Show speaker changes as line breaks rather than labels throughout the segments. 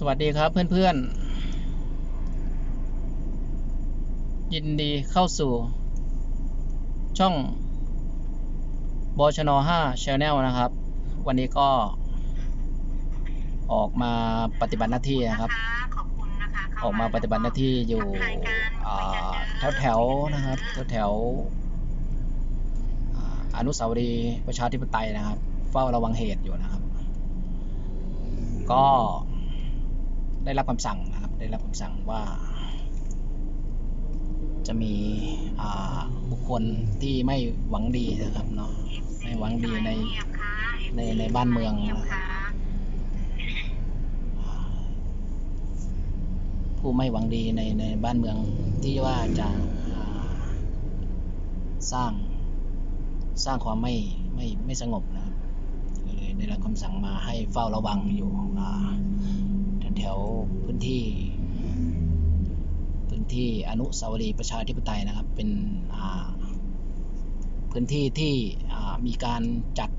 สวัสดีครับเพื่อนๆ ยินดีเข้าสู่ ช่องบชน5 Channel นะครับ วันนี้ก็ ออกมาปฏิบัติหน้าที่นะครับ
ขอบคุณนะคะเข้
ออกมาปฏิบัติหน้าที่อยู่
ทักทายกันคุยกันเด้อ
แถวแถวๆนะครับแถวแถวๆอ่าอนุสาวรีย์ประชาธิปไตยนะครับ เฝ้าระวังเหตุอยู่นะครับ ก็ ได้รับคำสั่งนะครับ ได้รับคำสั่งว่า จะมีอ่าบุคคลที่ไม่หวังดีนะครับเนาะไม่หวังดีใน
เงียบค่ะ
ในในบ้านเมือง
งียบ
นะครับ
ค่ะ
ผู้ไม่หวังดีในในบ้านเมืองที่ว่าจะอ่าสร้างสร้างความไม่ไม่ไม่สงบนะครับก็เลยได้รับคำสั่งมาให้เฝ้าระวังอยู่อ่าแถวๆพื้ นที่พื้นที่อนุสาวรีย์ประชาธิปไตยนะครับ เป็นอ่าพื้นที่ที่อ่ามีการจัด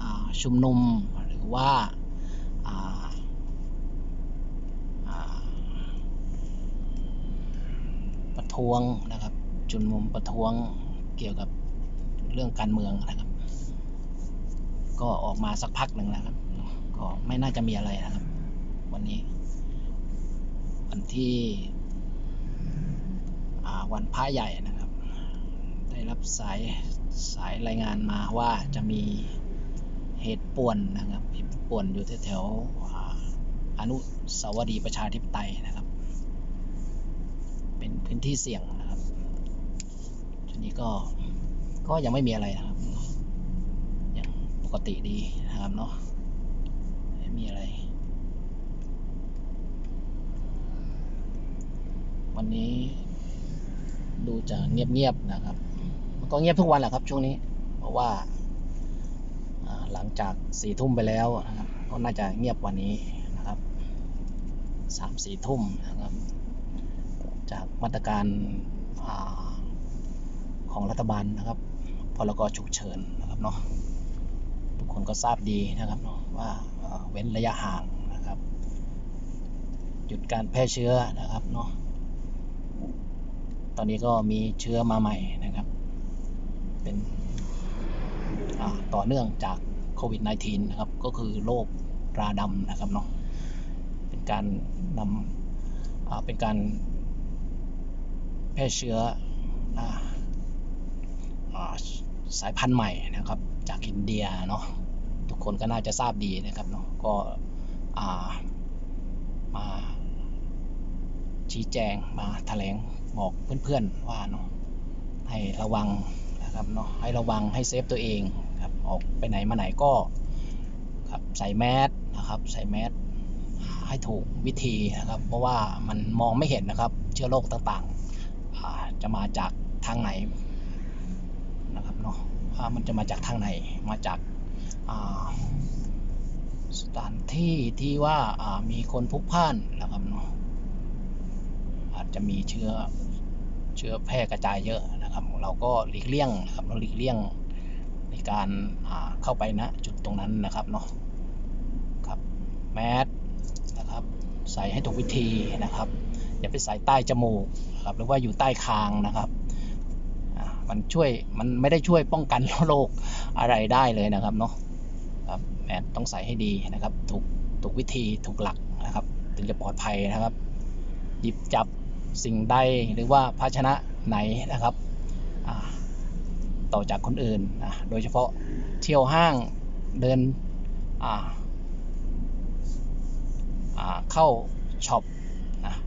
อ่าชุมนุมหรือว่าอ่าอ่าประท้วงนะครับจุมนุมประท้วงเกี่ยวกับเรื่องการเมืองนะครับ ก็ออกมาสักพักหนึ่งแล้วครับ ก็ไม่น่าจะมีอะไรนะครับ วันนี้ วันที่วันพระใหญ่นะครับ ได้รับสายสายรายงานมาว่าจะมีเหตุป่วนนะครับเหตุป่วนอยู่แถวๆอ่าอนุสาวรีย์ประชาธิปไตยนะครับ เป็นพื้นที่เสี่ยงนะครับทีนี้ก็ก็ยังไม่มีอะไรนะครับยังปกติดีนะครับเนาะไม่มีอะไรันนี้ ดูจะเงียบๆนะครับมันก็เงียบทุกวันแหละครับ ช่วงนี้ เพราะว่าหลังจากสี่ทุ่มไปแล้วนะครับก็น่าจะเงียบกวันนี้นะครับสามสี่ทุ่มนะครับ จากมาตรการอาของรัฐบาลนะครับพรกฉุกเฉินนะครับเนาะทุกคนก็ทราบดีนะครับเนาะว่าเว้นระยะห่างนะครับ หยุดการแพร่เชื้อนะครับเนาะ ตอนนี้ก็มีเชื้อมาใหม่นะครับ เป็นต่อเนื่องจากโควิด -19 นะครับ ก็คือโรคราดำนะครับเนาะ เป็นการนำเป็นการแพร่เชื้ออสายพันธุ์ใหม่นะครับ จากอินเดียเนาะ ทุกคนก็น่าจะทราบดีนะครับเนาะ ก็อ่า ชี้แจงมาแถลงบอกเพื่อนๆว่าเนาะให้ระวังนะครับเนาะให้ระวังให้เซฟตัวเองครับออกไปไหนมาไหนก็ครับใส่แมสนะครับใส่แมสให้ถูกวิธีนะครับ เพราะว่ามันมองไม่เห็นนะครับ เชื้อโรคต่างๆ จะมาจากทางไหนนะครับเนาะมันจะมาจากทางไหนมาจากสถานที่ที่ว่าอ่ามีคนพลุกพล่านนะครับเนาะ อาจจะมีเชื้อเชื้อแพร่กระจายเยอะนะครับ เราก็หลีกเลี่ยงนะครับเราหลีกเลี่ยงในการเข้าไปนะจุดตรงนั้นนะครับเนาะครับแมสนะครับใส่ให้ถูกวิธีนะครับ อย่าไปใส่ใต้จมูกนะครับหรือว่าอยู่ใต้คางนะครับมันช่วยมันไม่ได้ช่วยป้องกันโรคอะไรได้เลยนะครับเนาะครับแหมต้องใส่ให้ดีนะครับถูกถูกวิธีถูกหลักนะครับ ถึงจะปลอดภัยนะครับ หยิบจับ สิ่งใดหรือว่าภาชนะไหนนะครับต่อจากคนอื่นนะโดยเฉพาะเที่ยวห้างเดินเข้าช็อป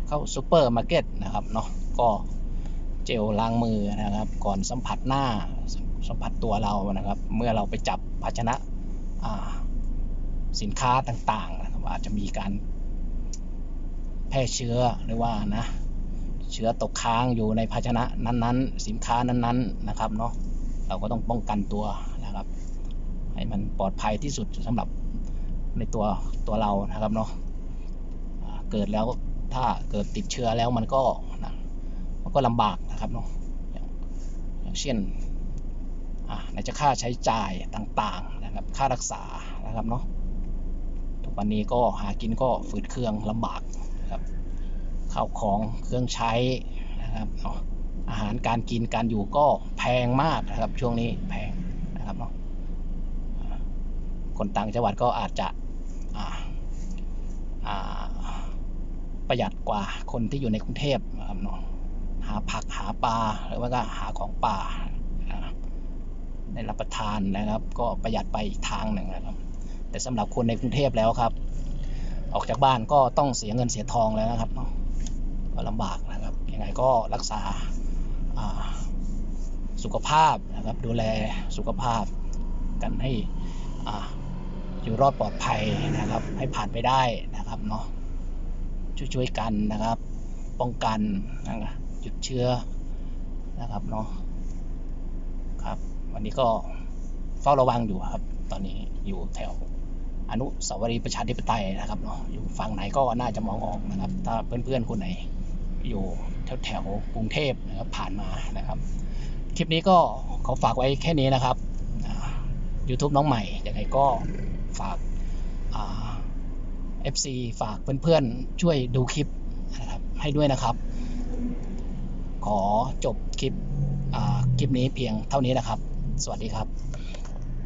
เข้าซูเปอร์มาร์เก็ตนะครับเนาะก็เจลล้างมือนะครับ ก่อนสัมผัสหน้าสัมผัสตัวเรานะครับ เมื่อเราไปจับภาชนะสินค้าต่างๆนะครับอาจจะมีการแพร่เชื้อหรือว่านะ เชื้อตกค้างอยู่ในภาชนะนั้นๆ สินค้านั้นๆนะครับเนาะเราก็ต้องป้องกันตัวนะครับ ให้มันปลอดภัยที่สุดสำหรับในตัวตัวเรานะครับเนาะเกิดแล้วถ้าเกิดติดเชื้อแล้วมันก็นะมันก็ลำบากนะครับเนาะอย่างเช่นอาไหนจะค่าใช้จ่ายต่างๆนะครับค่ารักษานะครับเนาะทุกวันนี้ก็หากินก็ฝืดเครื่องลำบาก ข้าวของเครื่องใช้นะครับเนาะอาหารการกินการอยู่ก็แพงมากนะครับ ช่วงนี้แพงนะครับเนาะคนต่างจังหวัดก็อาจจะประหยัดกว่าคนที่อยู่ในกรุงเทพนะครับเนาะหาผักหาปลาหรือว่าก็หาของป่าอ่าได้รับประทานนะครับ ก็ประหยัดไปอีกทางหนึ่งนะครับ แต่สำหรับคนในกรุงเทพแล้วครับ ออกจากบ้านก็ต้องเสียเงินเสียทองแล้วนะครับเนาะ ก็ลำบากนะครับ ยังไงก็รักษาสุขภาพนะครับ ดูแลสุขภาพกันให้ออยู่รอดปลอดภัยนะครับ ให้ผ่านไปได้นะครับเนาะช่วยๆกันนะครับ ป้องกันนะครับหยุดเชื้อนะครับเนาะครับ วันนี้ก็เฝ้าระวังอยู่ครับ ตอนนี้อยู่แถวอนุสาวรีย์ประชาธิปไตยนะครับเนาะอยู่ฝั่งไหนก็น่าจะมองออกนะครับ ถ้าเพื่อนๆคนไหน อยู่แถวแถวๆกรุงเทพนะครับผ่านมานะครับ คลิปนี้ก็ขอฝากไว้แค่นี้นะครับ YouTube น้องใหม่ยังไงก็ฝากเอ่า FC ฝากเพื่อนๆ ช่วยดูคลิปนะครับให้ด้วยนะครับ ขอจบคลิปคลิปนี้เพียงเท่านี้นะครับ สวัสดีครับ